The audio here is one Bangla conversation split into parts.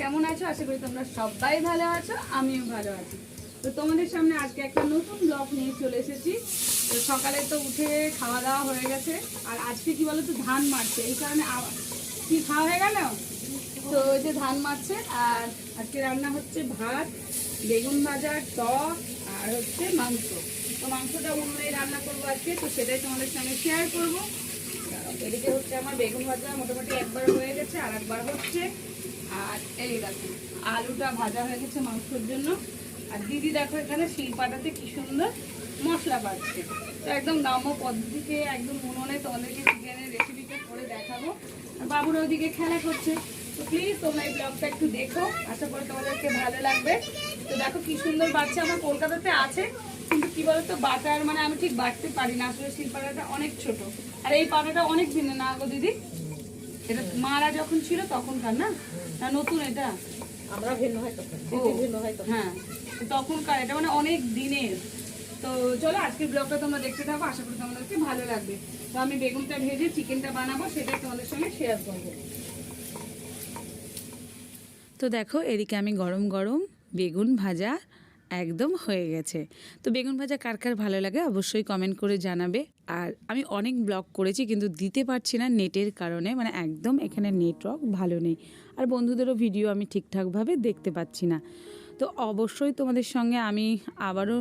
কেমন আছো? আশা করি তোমরা সবাই ভালো আছো, আমিও ভালো আছি। তো তোমাদের সামনে আজকে একটা নতুন ব্লগ নিয়ে চলে এসেছি। তো সকালে তো উঠে খাওয়া দাওয়া হয়ে গেছে, আর আজকে কি বলো তো ধান মারছে। এই কারণে কি খাওয়া হয়ে গেল? তো ওই যে ধান মারছে, আর আজকে রান্না হচ্ছে ভাত, বেগুন ভাজা, টক, আর হচ্ছে মাংস। তো মাংসটা উনুনে রান্না করব আজকে, তো সেটাই তোমাদের সঙ্গে শেয়ার করব। এদিকে হচ্ছে আমার বেগুন ভাজা মোটামুটি একবার হয়ে গেছে আর একবার হচ্ছে। আর এই দেখো, আলুটা ভাজা হয়ে গেছে মাংসের জন্য। আর দিদি দেখো এখানে শিলপাটাতে কি সুন্দর মশলা পাচ্ছে। তো একদম গ্রাম্য পদ্ধতিতে, একদম উনুনে তোমাদেরকে চিকেনের রেসিপিটা করে দেখাবো। আর বাবুর ওদিকে খেলা করছে। তো প্লিজ তোমরা এই ব্লগটা একটু দেখো। আশা করি তোমাদেরকে ভালো লাগবে। তো দেখো কি সুন্দর বাচ্চা আমার কলকাতাতে আছে। কিন্তু কি বলতো, বাটার মানে আমি ঠিক বাটতে পারি না। আসলে শিলপাটাটা অনেক ছোট। আর এই পাটাটা অনেক দিনের না গো দিদি? এটা মারা যখন ছিল তখনকার না? না নতুন এটা? আমরা ভিন্ন হয় তখন। ভিন্ন হয় হ্যাঁ তখনকার এটা মানে অনেক দিনের। তো চলো আজকের ব্লগটা তোমরা দেখতে থাকো আশা করি তোমাদেরকে ভালো লাগবে। তো আমি বেগুনটা ভেজে চিকেনটা বানাবো সেটাই তোমাদের সঙ্গে শেয়ার করব। তো দেখো এদিকে আমি গরম গরম বেগুন ভাজা একদম হয়ে গেছে। তো বেগুন ভাজা কার কার ভালো লাগে অবশ্যই কমেন্ট করে জানাবে। আর আমি অনেক ব্লগ করেছি কিন্তু দিতে পারছি না নেটের কারণে মানে একদম এখানে নেটওয়ার্ক ভালো নেই। আর বন্ধুদেরও ভিডিও আমি ঠিকঠাকভাবে দেখতে পাচ্ছি না। তো অবশ্যই তোমাদের সঙ্গে আমি আবারও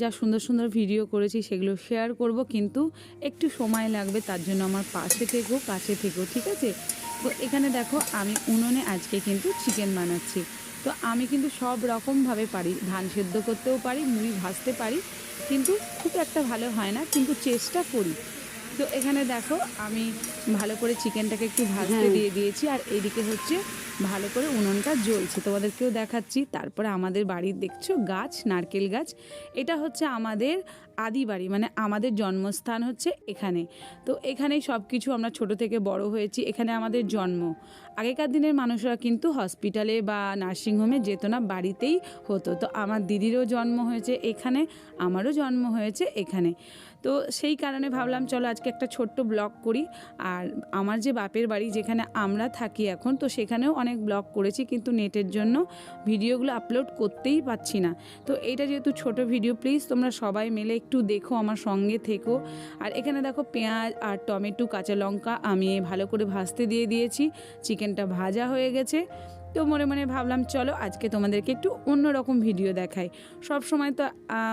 যা সুন্দর সুন্দর ভিডিও করেছি সেগুলো শেয়ার করব, কিন্তু একটু সময় লাগবে তার জন্য আমার পাশে থেকো, কাছে থেকো, ঠিক আছে? তো এখানে দেখো আমি উনুনে আজকে কিন্তু চিকেন বানাচ্ছি। তো আমি কিন্তু সব রকমভাবে পারি ধান সেদ্ধ করতেও পারি মুড়ি ভাজতে পারি কিন্তু খুব একটা ভালো হয় না কিন্তু চেষ্টা করি। তো এখানে দেখো আমি ভালো করে চিকেনটাকে একটু ভাজতে দিয়ে দিয়েছি আর এইদিকে হচ্ছে ভালো করে উনুনটা জ্বলছে। তোমাদেরকেও দেখাচ্ছি তারপরে আমাদের বাড়ির দেখছ গাছ নারকেল গাছ এটা হচ্ছে আমাদের আদি বাড়ি মানে আমাদের জন্মস্থান হচ্ছে এখানে। তো এখানেই সব কিছু আমরা ছোট থেকে বড় হয়েছি এখানে আমাদের জন্ম। আগেকার দিনের মানুষরা কিন্তু হসপিটালে বা নার্সিংহোমে যেত না, বাড়িতেই হতো। তো আমার দিদিরও জন্ম হয়েছে এখানে, আমারও জন্ম হয়েছে এখানে। তো সেই কারণে ভাবলাম, চলো আজকে একটা ছোট্ট ব্লগ করি। আর আমার যে বাপের বাড়ি যেখানে আমরা থাকি এখন, তো সেখানেও অনেক ব্লগ করেছি, কিন্তু নেটের জন্য ভিডিওগুলো আপলোড করতেই পাচ্ছি না। তো এটা যেহেতু ছোট ভিডিও প্লিজ তোমরা সবাই মিলে একটু দেখো, আমার সঙ্গে থেকো। আর এখানে দেখো পেঁয়াজ আর টমেটো, কাঁচা লঙ্কা আমি ভালো করে ভাজতে দিয়ে দিয়েছি। চিকেনটা ভাজা হয়ে গেছে। তো মনে মনে ভাবলাম, চলো আজকে তোমাদেরকে একটু অন্য রকম ভিডিও দেখাই। সব সময় তো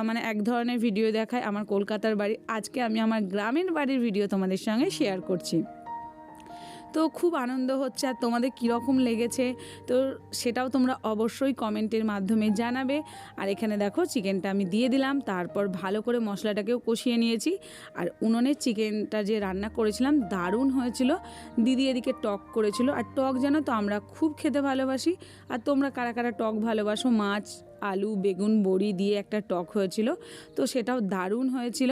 মানে এক ধরনের ভিডিও দেখায় আমার কলকাতার বাড়ি। আজকে আমি আমার গ্রামের বাড়ির ভিডিও তোমাদের সঙ্গে শেয়ার করছি। তো খুব আনন্দ হচ্ছে আর তোমাদের কীরকম লেগেছে তো সেটাও তোমরা অবশ্যই কমেন্টের মাধ্যমে জানাবে। আর এখানে দেখো চিকেনটা আমি দিয়ে দিলাম, তারপর ভালো করে মশলাটাকেও কষিয়ে নিয়েছি। আর উনুনের চিকেনটা যে রান্না করেছিলাম দারুণ হয়েছিল, দিদি এদিকে টক করেছিল। আর টক জানো তো আমরা খুব খেতে ভালোবাসি। আর তোমরা কারা কারা টক ভালোবাসো, মাছ আলু, বেগুন, বড়ি দিয়ে একটা টক হয়েছিল। তো সেটাও দারুণ হয়েছিল।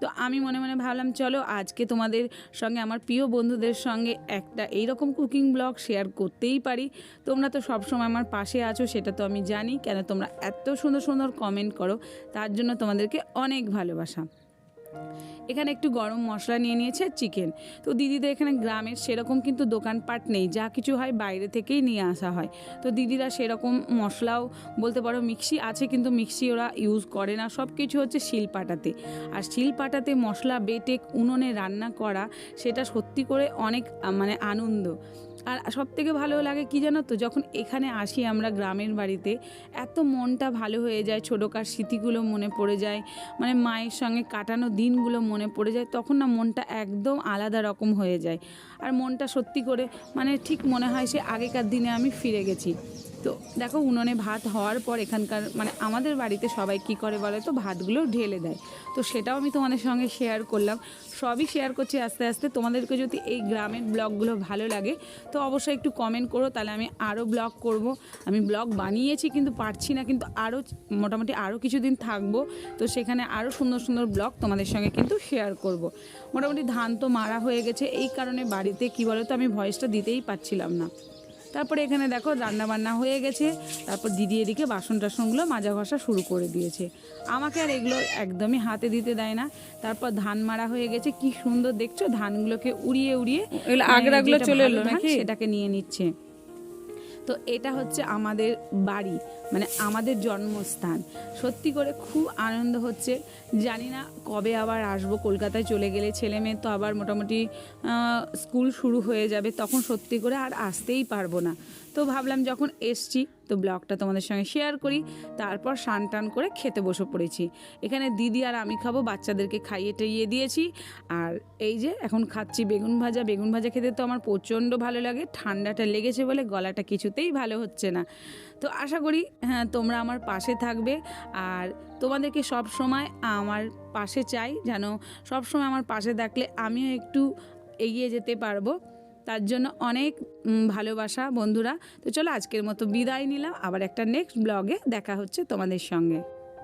তো আমি মনে মনে ভাবলাম, চলো আজকে তোমাদের সঙ্গে, আমার প্রিয় বন্ধুদের সঙ্গে একটা এইরকম কুকিং ব্লগ শেয়ার করতেই পারি। তোমরা তো সবসময় আমার পাশে আছো, সেটা তো আমি জানি। কেন তোমরা এত সুন্দর সুন্দর কমেন্ট করো, তার জন্য তোমাদেরকে অনেক ভালোবাসা। এখানে একটু গরম মশলা নিয়ে নিয়েছে চিকেন। তো দিদিদের এখানে গ্রামের সেরকম কিন্তু দোকানপাট নেই, যা কিছু হয় বাইরে থেকেই নিয়ে আসা হয়। তো দিদিরা সেরকম মশলাও বলতে পারো মিক্সি আছে কিন্তু মিক্সি ওরা ইউজ করে না সব কিছু হচ্ছে শিলপাটাতে। আর শিলপাটাতে মশলা বেটে উনুনে রান্না করা, সেটা সত্যি করে অনেক মানে আনন্দ। আর সব থেকে ভালো লাগে কি জানো তো, যখন এখানে আসি আমরা গ্রামের বাড়িতে, এত মনটা ভালো হয়ে যায়, ছোটোকার স্মৃতিগুলো মনে পড়ে যায় মানে মায়ের সঙ্গে কাটানো দিনগুলো মনে পড়ে যায়, তখন না মনটা একদম আলাদা রকম হয়ে যায়। আর মনটা সত্যি করে মানে ঠিক মনে হয় সে আগেকার দিনে আমি ফিরে গেছি। তো দেখো উনুনে ভাত হওয়ার পর এখানকার মানে আমাদের বাড়িতে সবাই কি করে বলে তো, ভাতগুলো ঢেলে দেয়। তো সেটাও আমি তোমাদের সঙ্গে শেয়ার করলাম। সবই শেয়ার করছি আস্তে আস্তে। তোমাদেরকে যদি এই গ্রামের ব্লগগুলো ভালো লাগে, তো অবশ্যই একটু কমেন্ট করো। তাহলে আমি আরও ব্লগ করব। আমি ব্লগ বানিয়েছি কিন্তু পারছি না, কিন্তু আরও মোটামুটি আরও কিছুদিন থাকব। তো সেখানে আরও সুন্দর সুন্দর ব্লগ তোমাদের সঙ্গে কিন্তু শেয়ার করব। মোটামুটি ধান তো মারা হয়ে গেছে। এই কারণে বাড়িতে কি বলো তো আমি ভয়েসটা দিতেই পারছিলাম না। তারপরে এখানে দেখো রান্না বান্না হয়ে গেছে। তারপর দিদি এদিকে বাসন টাসনগুলো মাজা ঘষা শুরু করে দিয়েছে। আমাকে আর এগুলো একদমই হাতে দিতে দেয় না। তারপর ধান মারা হয়ে গেছে। কি সুন্দর দেখছ? ধানগুলোকে উড়িয়ে উড়িয়ে মানে আগড়াগুলো চলে এলো নাকি? সেটাকে নিয়ে নিচ্ছে। তো এটা হচ্ছে আমাদের বাড়ি মানে আমাদের জন্মস্থান। সত্যি করে খুব আনন্দ হচ্ছে। জানি না কবে আবার আসব, কলকাতায় চলে গেলে ছেলে মেয়ে তো আবার মোটামুটি স্কুল শুরু হয়ে যাবে, তখন সত্যি করে আর আসতেই পারব না। তো ভাবলাম যখন এসছি, তো ব্লগটা তোমাদের সঙ্গে শেয়ার করি। তারপর স্নান টান করে খেতে বসে পড়েছি। এখানে দিদি আর আমি খাব, বাচ্চাদেরকে খাইয়ে টাইয়ে দিয়েছি। আর এই যে এখন খাচ্ছি বেগুন ভাজা। বেগুন ভাজা খেতে তো আমার প্রচণ্ড ভালো লাগে। ঠান্ডাটা লেগেছে বলে গলাটা কিছুতেই ভালো হচ্ছে না। তো আশা করি হ্যাঁ তোমরা আমার পাশে থাকবে। আর তোমাদেরকে সব সময় আমার পাশে চাই, যেন সব সময় আমার পাশে থাকলে আমিও একটু এগিয়ে যেতে পারব। তার জন্য অনেক ভালোবাসা বন্ধুরা। তো চলো আজকের মতো বিদায় নিলাম। আবার একটা নেক্সট ব্লগে দেখা হচ্ছে তোমাদের সঙ্গে।